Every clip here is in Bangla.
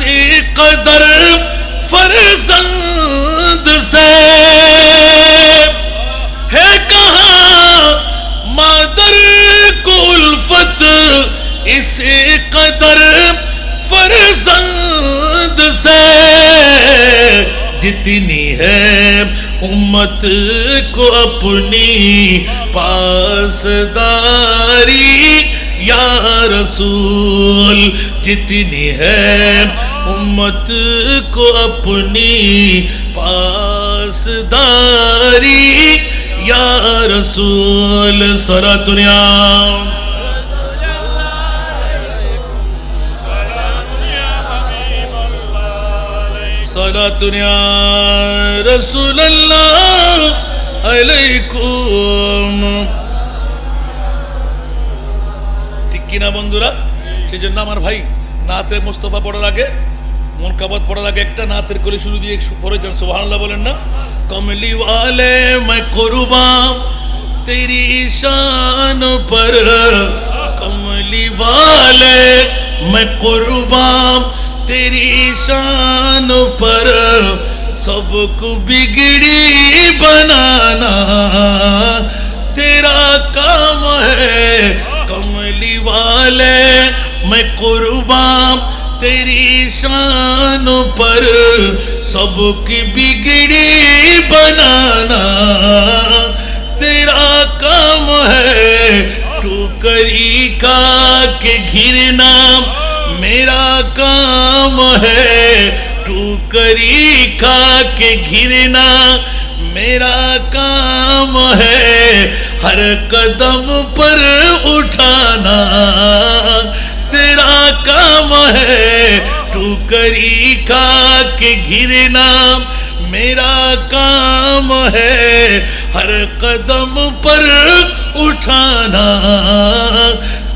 کسی قدر فرزند سے۔ ہے کہاں مادر کو الفت اسی قدر فرزند سے۔ جتنی ہے امت کو اپنی پاسداری، یا رسول، جتنی ہے उम्मत को अपनी पासदारी या रसूल सरा दुनिया सरा दुनिया रसूल अल्लाह अलैकुम ঠিক কিনা বন্ধুরা সেজন্য আমার ভাই নাতে মোস্তফা পড়ার আগে মন কাবাত পড়ার আগে একটা নাতের করে শুরু দিয়ে পড়ে যান সুবহানাল্লাহ বলেন না কমলি ওয়ালে मैं कुर्बान तेरी शान पर कमली वाले मैं कुर्बान तेरी शान पर सबको बिगड़ी बनाना तेरा काम है कमली वाले मैं कुर्बान तेरी शान पर सबकी बिगड़ी बनाना। तेरा काम है टूकरी का के घिरना। मेरा काम है टूकरी का के घिरना। मेरा काम है हर कदम पर तेरा काम है टूकरी खा के घिरना मेरा काम है हर कदम पर उठाना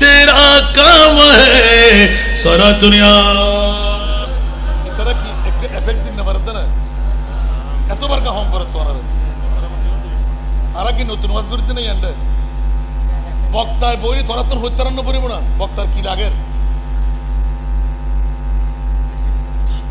तेरा काम है सारा दुनिया তারা কি একটা এফেক্ট দিন না পারত না এতবার কা হম পারত তোরা আর কি নতুন ওয়াজ করিতে নাই আন্ডে বক্তায় বই তোরা তোর হত্যারণ্য পড়িব না বক্তার কি লাগের